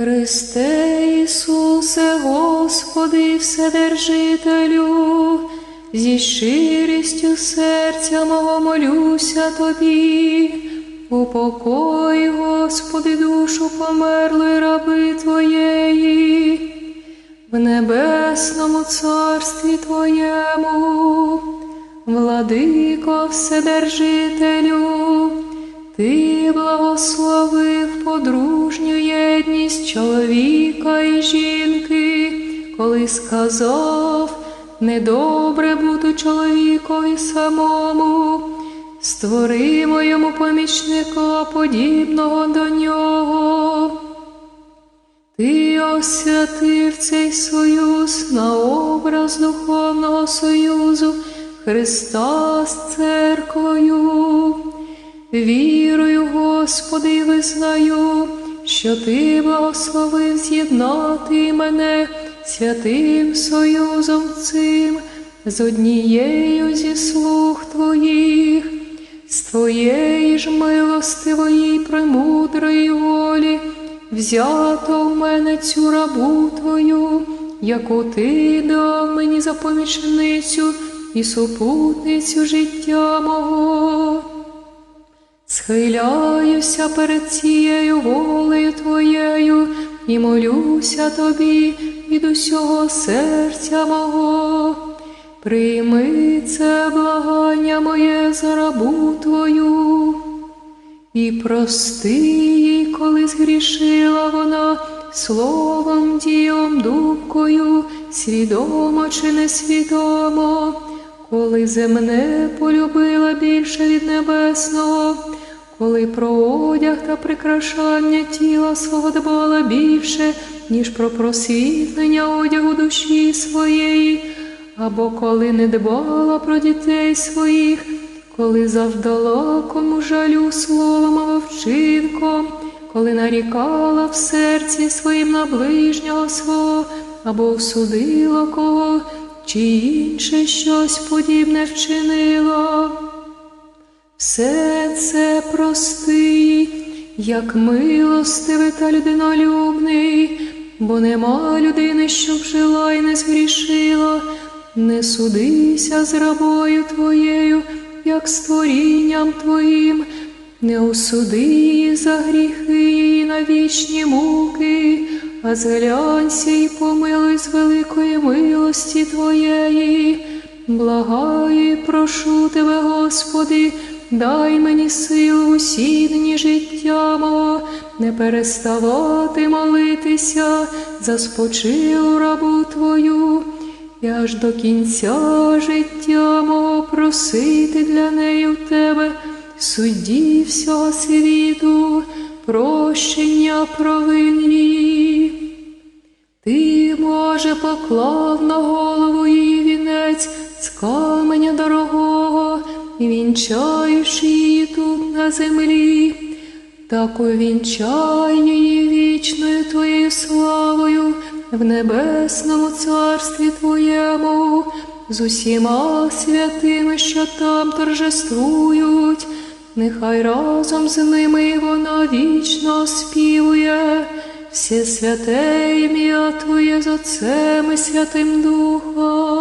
Христе Ісусе, Господи, Вседержителю, зі щирістю серця мого молюся Тобі, упокой, Господи, душу померлої раби Твоєї, в небесному царстві Твоєму, владико Вседержителю, Ти благословив подружню єдність чоловіка і жінки, коли сказав, недобре бути чоловікові самому, створимо йому помічника подібного до нього. Ти освятив цей союз на образ духовного союзу Христа з церквою. Вірую, Господи, визнаю, що Ти благословив з'єднати мене святим союзом цим з однією зі слуг Твоїх, з Твоєї ж милостивої премудрої волі взято в мене цю рабу Твою, яку Ти дав мені за помічницю і супутницю життя мого. Схиляюся перед цією волею Твоєю і молюся Тобі від усього серця мого. Прийми це благання моє за рабу Твою. І прости їй, коли згрішила вона словом, ділом, думкою, свідомо чи несвідомо, коли земне полюбила більше від небесного, коли про одяг та прикрашання тіла свого дбала більше, ніж про просвітлення одягу душі своєї, або коли не дбала про дітей своїх коли завдала кому жалю словом або вчинком, коли нарікала в серці своїм на ближнього свого, або всудила кого, чи інше щось подібне вчинила. Все це прости, як милостивий та людинолюбний, бо нема людини, щоб жила і не згрішила, не судися з рабою твоєю як створінням Твоїм, не осуди за гріхи на вічні муки, а зглянься і помилуй з великої милості Твоєї. Благаю прошу Тебе, Господи, дай мені силу усі дні життя мого, не переставати молитися за спочилу рабу Твою і аж до кінця життя мого просити для неї в тебе, судді всього світу, прощення провин її. Ти, може, поклав вінчаєш тут на землі, так увінчай її вічною твоєю славою в небесному царстві Твоєму, з усіма святими, що там торжествують, нехай разом з ними вона вічно співує, все святе ім'я Твоє з Отцем і Святим Духом.